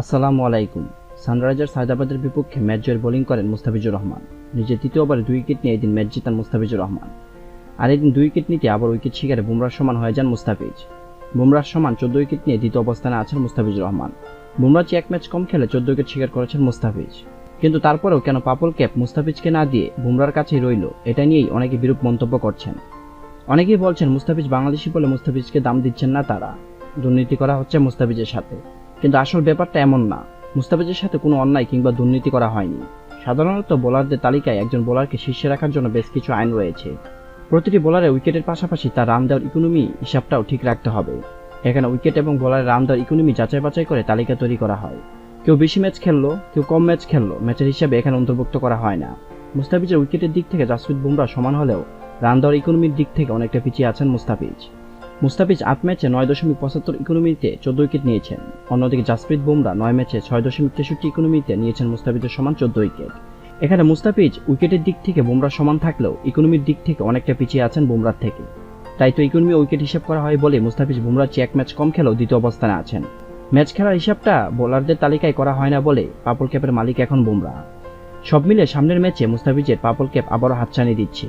আসসালামু আলাইকুম। সানরাইজার্স হায়দ্রাবাদের বিপক্ষে ম্যাচ জয়ের বোলিং করেন মুস্তাফিজুর রহমান। নিজের তৃতীয় ওভারে দুই উইকেট নিয়ে এদিন ম্যাচ জিতান মুস্তাফিজুর রহমান। আর এদিন দুই উইকেট নিতে আবার উইকেট শিকারে বুমরার সমান হয়ে যান মুস্তাফিজ। বুমরার সমান চোদ্দ উইকেট নিয়ে দ্বিতীয় অবস্থানে আছেন মুস্তাফিজুর রহমান। বুমরা এক ম্যাচ কম খেলে চোদ্দ উইকেট শিকার করেছেন মুস্তাফিজ। কিন্তু তারপরেও কেন পাপল ক্যাপ মুস্তাফিজকে না দিয়ে বুমরার কাছেই রইল, এটা নিয়েই অনেকে বিরূপ মন্তব্য করছেন। অনেকেই বলছেন, মুস্তাফিজ বাংলাদেশি বলে মুস্তাফিজকে দাম দিচ্ছেন না তারা। দুর্নীতি করা হচ্ছে মুস্তাফিজের সাথে। কিন্তু আসল ব্যাপারটা এমন না। মুস্তাফিজের সাথে কোনো অন্যায় কিংবা দুর্নীতি করা হয়নি। সাধারণত বোলারদের তালিকায় একজন বোলারকে শীর্ষে রাখার জন্য বেশ কিছু আইন রয়েছে। প্রতিটি বোলারে উইকেটের পাশাপাশি তার রান দেওয়ার ইকোনমি হিসাবটাও ঠিক রাখতে হবে। এখানে উইকেট এবং বোলারের রান দেওয়ার ইকোনমি যাচাই বাছাই করে তালিকা তৈরি করা হয়। কেউ বেশি ম্যাচ খেললো, কেউ কম ম্যাচ খেললো, ম্যাচের হিসাবে এখানে অন্তর্ভুক্ত করা হয় না। মুস্তাফিজের উইকেটের দিক থেকে জাসপ্রীত বুমরা সমান হলেও রান দেওয়ার ইকোনমির দিক থেকে অনেকটা পিছিয়ে আছেন মুস্তাফিজ। মুস্তাফিজ আট ম্যাচে নয় দশমিক পঁচাত্তর ইকোনমিতে চোদ্দ উইকেট নিয়েছেন। অন্যদিকে জাসপ্রীত বুমরা নয় ম্যাচে ছয় দশমিক তেষট্টি ইকোনমিতে নিয়েছেন মুস্তাফিজের সমান চোদ্দ উইকেট। এখানে মুস্তাফিজ উইকেটের দিক থেকে বুমরা সমান থাকলেও ইকোনমির দিক থেকে অনেকটা পিছিয়ে আছেন বুমরার থেকে। তাই তো ইকোনমি উইকেট হিসাব করা হয় বলে মুস্তাফিজ বুমরার চেয়ে এক ম্যাচ কম খেলেও দ্বিতীয় অবস্থানে আছেন। ম্যাচ খেলার হিসাবটা বোলারদের তালিকায় করা হয় না বলে পাপল ক্যাপের মালিক এখন বুমরা। সব মিলে সামনের ম্যাচে মুস্তাফিজের পাপল ক্যাপ আবারও হাতছানি দিচ্ছে।